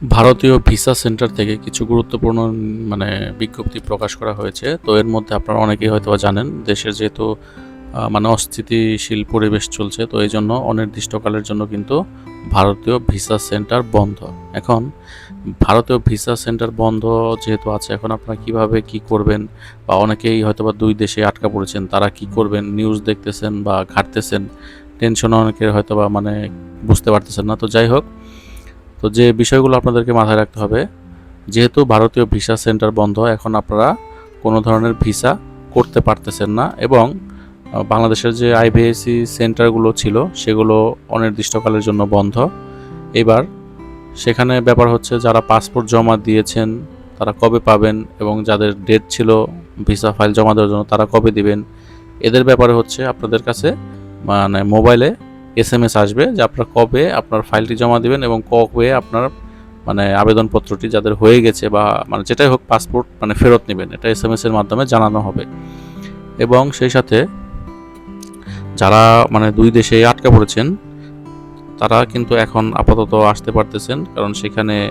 ভারতীয় visa centre থেকে কিছু গুরুত্বপূর্ণ মানে বিজ্ঞপ্তি প্রকাশ করা হয়েছে। তো এর মধ্যে আপনারা অনেকেই হয়তো জানেন, দেশের যেহেতু মানে অস্থিতিশীল পরিবেশ চলছে, তো এই জন্য অনির্দিষ্টকালের জন্য কিন্তু ভারতীয় ভিসা সেন্টার বন্ধ। এখন ভারতীয় ভিসা সেন্টার বন্ধ যেহেতু আছে, এখন আপনারা কীভাবে কি করবেন বা অনেকেই হয়তো বা দুই দেশে আটকা পড়েছেন, তারা কি করবেন নিউজ দেখতেছেন বা ঘাটতেছেন টেনশন অনেকের হয়তো বা মানে বুঝতে পারতেছেন না। তো যাই হোক তো যে বিষয়গুলো আপনাদেরকে মাথায় রাখতে হবে, যেহেতু ভারতীয় ভিসা সেন্টার বন্ধ, এখন আপনারা কোনো ধরনের ভিসা করতে পারতেছেন না এবং বাংলাদেশের যে আইবিএসি সেন্টারগুলো ছিল সেগুলো অনির্দিষ্টকালের জন্য বন্ধ। এবার সেখানে ব্যাপার হচ্ছে যারা পাসপোর্ট জমা দিয়েছেন, তারা কবে পাবেন এবং যাদের ডেট ছিল ভিসা ফাইল জমা দেওয়ার জন্য তারা কবে দিবেন, এদের ব্যাপারে হচ্ছে আপনাদের কাছে মানে মোবাইলে এস এম এস আসবে যে আপনার কবে আপনার ফাইলটি জমা দিবেন এবং কবে আপনার মানে আবেদনপত্রটি যাদের হয়ে গেছে বা মানে যেটাই হোক পাসপোর্ট মানে ফেরত নেবেন। এটা এস এম এস এর মাধ্যমে জানানো হবে। এবং সেই সাথে যারা মানে দুই দেশে আটকা পড়েছেন, তারা কিন্তু এখন আপাতত আসতে পারতেছেন। কারণ সেখানে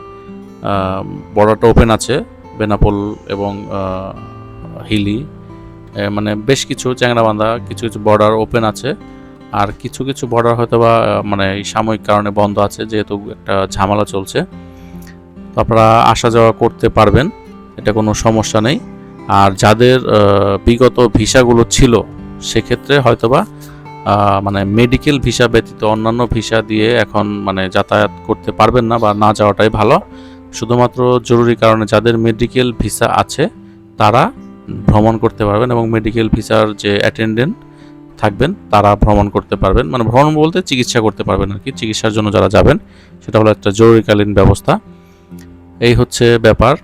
বর্ডারটা ওপেন আছে, বেনাপোল এবং হিলি। মানে বেশ কিছু চ্যাংরাবান্ধা, কিছু কিছু বর্ডার ওপেন আছে। আর কিছু কিছু বর্ডার হয়তো বা মানে সাময়িক কারণে বন্ধ আছে, যেহেতু একটা ঝামেলা চলছে। তো আপনারা আসা যাওয়া করতে পারবেন, এটা কোনো সমস্যা নেই। আর যাদের বিগত ভিসাগুলো ছিল, সেক্ষেত্রে হয়তোবা মানে মেডিকেল ভিসা ব্যতীত অন্যান্য ভিসা দিয়ে এখন মানে যাতায়াত করতে পারবেন না বা না যাওয়াটাই ভালো। শুধুমাত্র জরুরি কারণে যাদের মেডিকেল ভিসা আছে, তারা ভ্রমণ করতে পারবেন এবং মেডিকেল ভিসার যে অ্যাটেন্ডেন্ট থাকবেন, তারা ভ্রমণ করতে পারবেন। মানে ভ্রমণ বলতে চিকিৎসা করতে পারবেন আর কি। চিকিৎসার জন্য যারা যাবেন, সেটা হলো একটা জরুরিকালীন ব্যবস্থা। এই হচ্ছে ব্যাপার।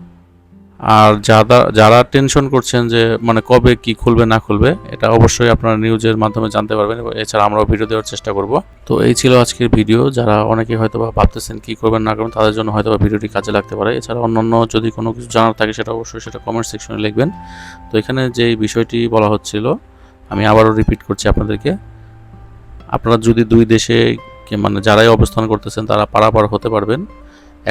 আর যারা যারা টেনশন করছেন যে মানে কবে কি খুলবে, না খুলবে, এটা অবশ্যই আপনারা নিউজের মাধ্যমে জানতে পারবেন এছাড়া আমরাও ভিডিও দেওয়ার চেষ্টা করব। তো এই ছিল আজকের ভিডিও যারা অনেকে হয়তো বা ভাবতেছেন কী করবেন, না করবেন, তাদের জন্য হয়তো বা ভিডিওটি কাজে লাগতে পারে। এছাড়া অন্যান্য যদি কোনো কিছু জানার থাকে, সেটা অবশ্যই সেটা কমেন্ট সেকশনে লিখবেন। তো এখানে যে বিষয়টি বলা হচ্ছিল আমি আবারও রিপিট করছি আপনাদেরকে। আপনারা যদি দুই দেশে মানে যারাই অবস্থান করতেছেন, তারা পারাপার হতে পারবেন।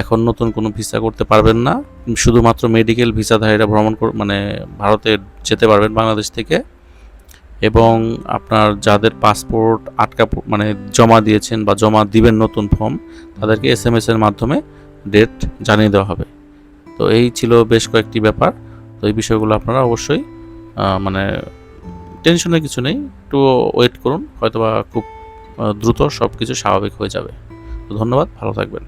এখন নতুন কোনো ভিসা করতে পারবেন না। শুধুমাত্র মেডিকেল ভিসাধারীরা ভ্রমণ মানে ভারতে যেতে পারবেন বাংলাদেশ থেকে। এবং আপনার যাদের পাসপোর্ট আটকা মানে জমা দিয়েছেন বা জমা দিবেন নতুন ফর্ম তাদেরকে এস এম এর মাধ্যমে ডেট জানিয়ে দেওয়া হবে। তো এই ছিল বেশ কয়েকটি ব্যাপার। তো এই বিষয়গুলো আপনারা অবশ্যই মানে টেনশনের কিছু নেই, একটু ওয়েট করুন, হয়তোবা খুব দ্রুত সব কিছু স্বাভাবিক হয়ে যাবে। তো ধন্যবাদ, ভালো থাকবেন।